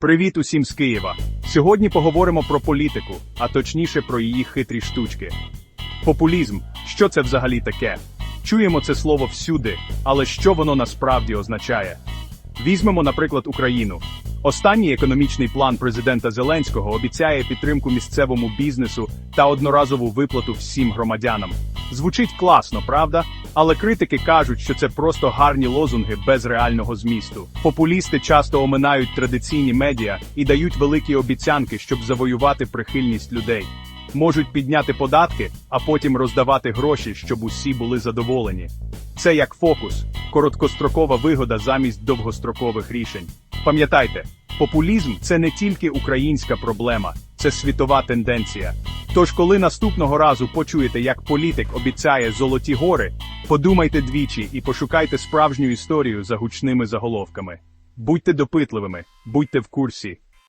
Привіт усім з Києва. Сьогодні поговоримо про політику, а точніше про її хитрі штучки. Популізм що це взагалі таке? Чуємо це слово всюди, але що воно насправді означає? Візьмемо, наприклад, Україну. Останній економічний план президента Зеленського обіцяє підтримку місцевому бізнесу та одноразову виплату всім громадянам. Звучить класно, правда? Але критики кажуть, що це просто гарні лозунги без реального змісту. Популісти часто оминають традиційні медіа і дають великі обіцянки, щоб завоювати прихильність людей. Можуть підняти податки, а потім роздавати гроші, щоб усі були задоволені. Це як фокус, короткострокова вигода замість довгострокових рішень. Пам'ятайте, популізм це не тільки українська проблема, це світова тенденція. Тож, коли наступного разу почуєте, як політик обіцяє золоті гори, подумайте двічі і пошукайте справжню історію за гучними заголовками. Будьте допитливими, будьте в курсі,